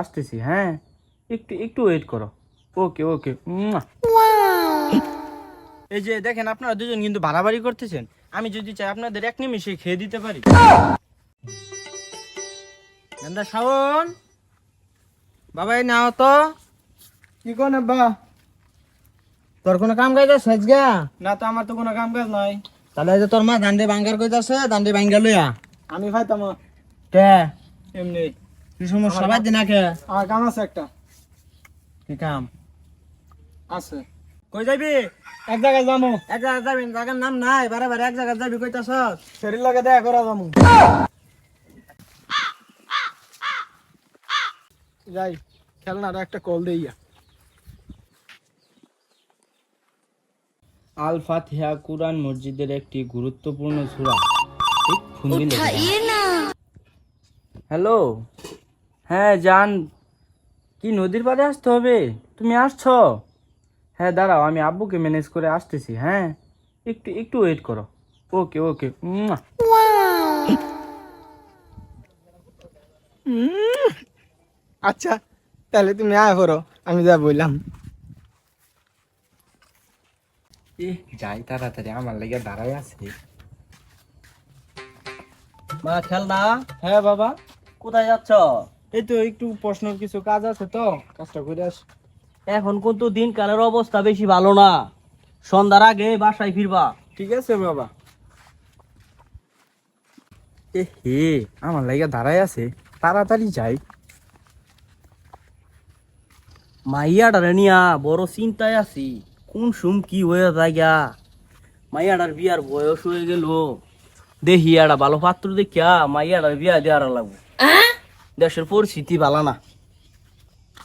আসতেছি হ্যাঁ? একটু একটু ওয়েট করো। ওকে ওকে এই যে দেখেন আপনারা দুজন কিন্তু বাড়াবাড়ি করতেছেন। আমি যদি চাই আপনাদের এক নিমিষে খেয়ে দিতে পারি। গেন্দা শাওন বাবা এই নাও তো। কি কোন আব্বা? তোর কোনো কাম কাজ আছে না তো আমার তো কোনো কাম কাজ নাই। তাহলে যে তোর মা দান্ডে বাঙ্গার কইতাছে দান্ডে বাঙ্গা লইয়া। আমি খাইতাম। কে? এমনি। কি সমস্যা? বাদ দিনা কে। আমার কাম আছে একটা। কি কাম? আছে। কই যাবি? এক জায়গায় যাব এক জায়গা যাবি জায়গার নাম নাই। বারে বারে এক জায়গা যাবি কইতাছ? শরীর লাগে দেখা করা যাব যাই খেলনাটা একটা কল দেইয়া আল ফাতিহা কুরআন মসজিদের একটি গুরুত্বপূর্ণ সূরা। ঠিক হ্যালো? হ্যাঁ যান। কি নদীর পাড়ে আসতে হবে? তুমি আসছো? হ্যাঁ দাঁড়াও আমি আব্বুকে ম্যানেজ করে আসতেছি হ্যাঁ? একটু একটু ওয়েট করো। ওকে ওকে আচ্ছা তাহলে তুমি আয় করো আমি যা বললাম। যাই তাড়াতাড়ি আমার লেগে দাঁড়াই আছে। মা খেলনা? হ্যাঁ বাবা। কোথায় যাচ্ছ? এই তো একটু প্রশ্নের কিছু কাজ আছে তো কাজটা করে আস। এখন কিন্তু দিনকালের অবস্থা বেশি ভালো না। সন্ধ্যার আগে বাসায় ফিরবা। ঠিক আছে বাবা। এ হে আমার লাগে দাঁড়াই আছে তাড়াতাড়ি যাই। মাইয়াডারে নিয়া বড় চিন্তায় আছি কোন সুম কি হয়ে যাগা মাইয়াডার বিয়ার বয়স হয়ে গেল। দেখি একটা ভালো পাত্র দেখিয়া মাইয়াডার বিয়া দেওয়ার লাগবো। দেশের পরিস্থিতি ভালো না।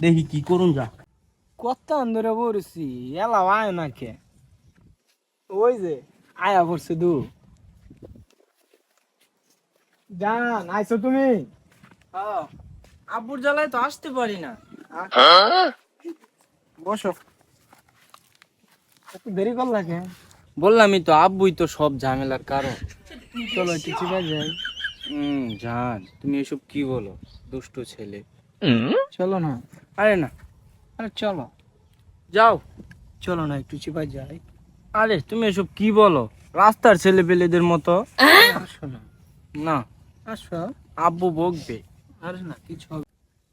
দেখি কি করুন যা। কত আন্দরে পড়ছি এলা আয় না কে ওই যে আয়া পড়ছে দু জান আইছো তুমি? আব্বুর জ্বালায় তো আসতে পারি না। বসো। একটু দেরি কর লাগে বললামই তো আব্বুই তো সব ঝামেলার কারণ। চলো একটু চিপা যাই হুম জান তুমি এসব কি বলো? দুষ্টু ছেলে। চলো না। আরে না। আরে চলো। যাও। চলো না একটু চিপা যাই। আরে তুমি এসব কি বলো? রাস্তার ছেলে পেলেদের মতো। আসো না। না। আসো। আব্বু বকবে। আরে না কিছু হবে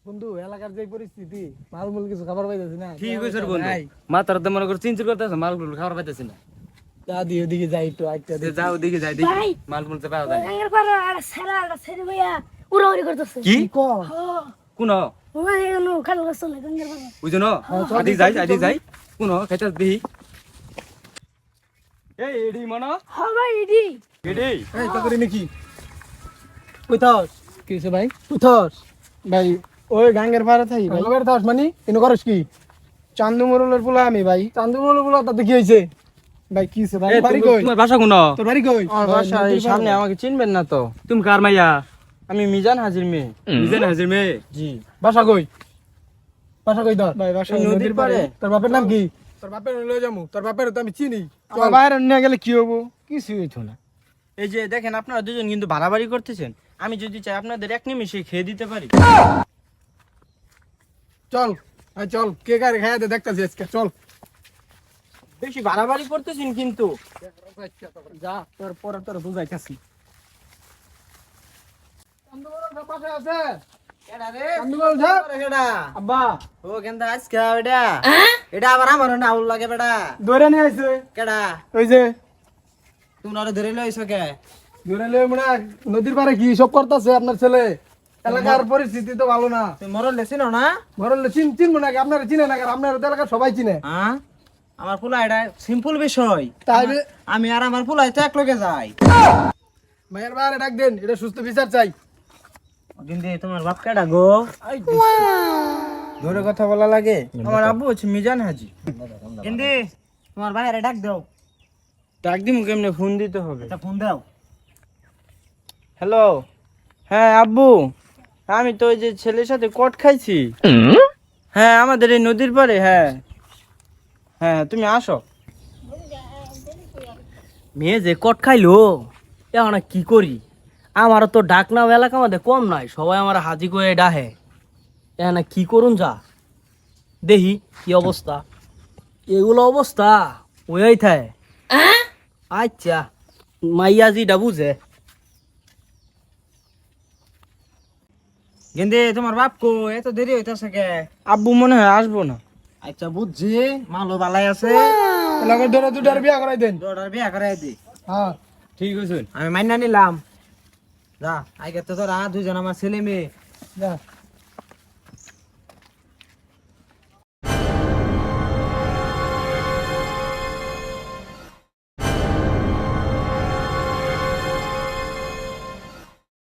বন্ধু এলাকার যে পরিস্থিতি মালমূল কিছু খাবার পাইতেছি না। ঠিক বন্ধু। মাথার মনে করে চিন্তা করতেছে মালগুলো খাবার পাইতেছি না। দাদি ওদিকে যাই একটু একটা যে যাও দিকে যাই দেখি। মালগুলো তো পাওয়া যায় আর সেরা আর সেরে ভাইয়া উড়াউড়ি করতেছে। কি? কর কোন? ওই খাল গাঙ্গের না আদি যাই আদি যাই। কোন খাইতে দিহি এই এডি মনা? হ্যাঁ ভাই এডি। এডি? এই তো করি নাকি কইতাস কি ভাই? কইতাস ভাই ওই গাঙ্গের থাই ভাই। গাঙ্গের থাস মানে? ইনো করস কি? চান্দু মোরলের পোলা আমি ভাই। চান্দু মোরলের পোলা তাতে কি হইছে? ভাই কি ভাই? বাড়ি কই? তোমার বাসা কোন? তোর বাড়ি কই? আমার বাসা এই সামনে আমাকে চিনবেন না তো। তুমি কার মাইয়া? আমি মিজান হাজির মেয়ে। মিজান হাজির মেয়ে? জি। বাসা কই? বাসা কই তোর? ভাই বাসা নদীর পাড়ে। তোর বাপের নাম কি? তোর বাপের লয়ে যামু তোর বাপের তো আমি চিনি। আমার বাইরে নিয়ে গেলে কি হব? কিছু হইতো না। এই যে দেখেন আপনারা দুজন কিন্তু বাড়াবাড়ি করতেছেন। আমি যদি চাই আপনাদের এক নিমিষে খেয়ে দিতে পারি। চল। চল। কে গাড়ি খাইয়া দে দেখতাছি আজকে। চল। বেশি বাড়াবাড়ি করতেছেন কিন্তু। যা তোর পরে তোর বুঝাইতাছি। আব্বা। ও কেন্দা আজকে এটা? এটা আবার আমার না আউল লাগে বেটা। ধরে নিয়ে আইছে। কেডা? ওই যে। তুমি ওরা ধরে লইছো কে? ধরে লয়ে নদীর পারে কি সব করতেছে আপনার ছেলে? এলাকার পরিস্থিতি তো ভালো না। মরল লেছিনো না? মরল চিন চিনবো নাকি আপনারা চিনে না আপনার এলাকার সবাই চিনে। হ্যাঁ আমার ফুলা এটা সিম্পল বিষয়। তাই আমি আর আমার ফুলাই তো এক লগে যাই। মায়ের বাইরে ডাক দেন এটা সুস্থ বিচার চাই। দিন দিয়ে তোমার বাপ কেডা গো? ধরে কথা বলা লাগে। আমার আব্বু হচ্ছে মিজান হাজি। কিন্তু তোমার বাইরে ডাক দাও। ডাক দিমু কেমনে? ফোন দিতে হবে। ফোন দাও। হ্যালো। হ্যাঁ আব্বু। আমি তো ওই যে ছেলের সাথে কট খাইছি। হ্যাঁ আমাদের এই নদীর পাড়ে হ্যাঁ। হ্যাঁ তুমি আসো। মেয়ে যে কট খাইলো এখন কি করি? আমার তো ডাক নাম এলাকা আমাদের কম নাই সবাই আমার হাজি করে ডাহে। এখানে কি করুন যা? দেখি কি অবস্থা। এগুলো অবস্থা ওই থায়। আচ্ছা মাইয়া জিটা বুঝে। গেন্দে তোমার বাপ কো এত দেরি হইতাছে কে? আব্বু মনে হয় আসব না। আচ্ছা বুঝছি। মালো বালাই আছে। এলাকা ধরে দুটার বিয়া করাই দেন। দুটার বিয়া করাই দি। হ্যাঁ। ঠিক আছে। আমি মাইনা নিলাম। যা আগে তো তোরা দুজন আমার ছেলে মেয়ে। যা।